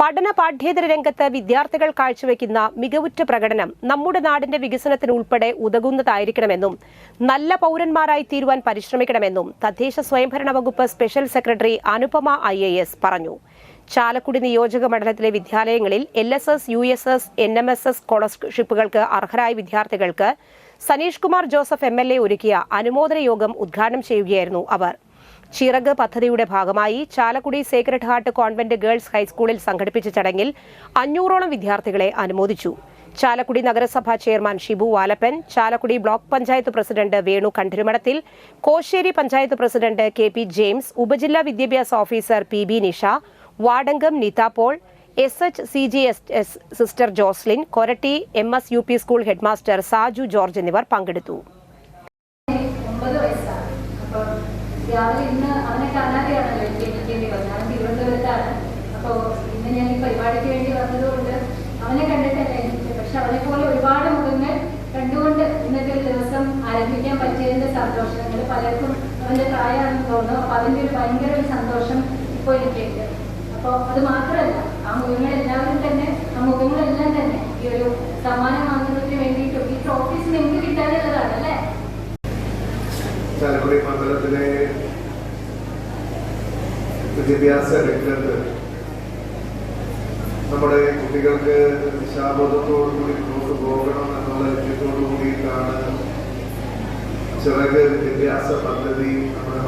പഠന പാഠ്യേതര രംഗത്ത് വിദ്യാർത്ഥികൾ കാഴ്ചവെക്കുന്ന മികവുറ്റ പ്രകടനം നമ്മുടെ നാടിന്റെ വികസനത്തിന് ഉൾപ്പെടെ ഉതകുന്നതായിരിക്കണമെന്നും നല്ല പൗരന്മാരായി തീരുവാൻ പരിശ്രമിക്കണമെന്നും തദ്ദേശ സ്വയംഭരണ വകുപ്പ് സ്പെഷ്യൽ സെക്രട്ടറി അനുപമ ഐ പറഞ്ഞു. ചാലക്കുടി നിയോജക മണ്ഡലത്തിലെ വിദ്യാലയങ്ങളിൽ L S S U S S N M S S സ്കോളർഷിപ്പുകൾക്ക് അർഹരായ വിദ്യാർത്ഥികൾക്ക് Saneesh Kumar Joseph M L A ഒരുക്കിയ അനുമോദന യോഗം ഉദ്ഘാടനം ചെയ്യുകയായിരുന്നു അവർ. ചിറക് പദ്ധതിയുടെ ഭാഗമായി Chalakudy sacred heart convent girls ഹൈസ്കൂളിൽ സംഘടിപ്പിച്ച ചടങ്ങിൽ അഞ്ഞൂറോളം വിദ്യാർത്ഥികളെ അനുമോദിച്ചു. ചാലക്കുടി നഗരസഭാ chairman Shibu Valappan Chalakudy block panchayat president Venu Kandirumadathil Kosseri panchayat president K P James ഉപജില്ലാ വിദ്യാഭ്യാസ officer P B Nisha Vadangam Neetha Paul S H C G S S sister Joslin Koratty M S U P school headmaster Saju George എന്നിവർ പങ്കെടുത്തു. രാവിലെ ഇന്ന് അവനെ കാണാതെയാണല്ലോ എനിക്ക് എത്തിക്കേണ്ടി വന്നത് അവൻ തിരുവനന്തപുരത്താണ്. അപ്പോൾ ഇന്ന് ഞാൻ ഈ പരിപാടിക്ക് വേണ്ടി വന്നതുകൊണ്ട് അവനെ കണ്ടിട്ടല്ല എനിക്ക്. പക്ഷെ അവനെ പോലെ ഒരുപാട് മുഖങ്ങൾ കണ്ടുകൊണ്ട് ഇന്നത്തെ ഒരു ദിവസം ആരംഭിക്കാൻ പറ്റിയതിന്റെ സന്തോഷം. നിങ്ങൾ പലർക്കും അവന്റെ പ്രായമാണെന്ന് തോന്നുന്നു. അപ്പൊ അതിന്റെ ഒരു ഭയങ്കര ഒരു സന്തോഷം ഇപ്പോൾ എനിക്കുണ്ട്. അപ്പോൾ അത് മാത്രമല്ല ആ മുഖങ്ങൾ എല്ലാവരും തന്നെ ആ മുഖങ്ങളെല്ലാം തന്നെ ഈ ഒരു സമ്മാനം വാങ്ങുന്നതിന് വേണ്ടിയിട്ടും ഈ ട്രോഫീസ് നിങ്ങൾക്ക് കിട്ടാനുള്ളതാണ് അല്ലേ? മണ്ഡലത്തിലെ വിദ്യാഭ്യാസ രംഗത്ത് നമ്മുടെ കുട്ടികൾക്ക് ദിശാബോധത്തോടുകൂടി മുന്നോട്ട് പോകണം എന്നുള്ള ലക്ഷ്യത്തോടു കൂടിയിട്ടാണ് ചിറക് വിദ്യാഭ്യാസ പദ്ധതി നമ്മുടെ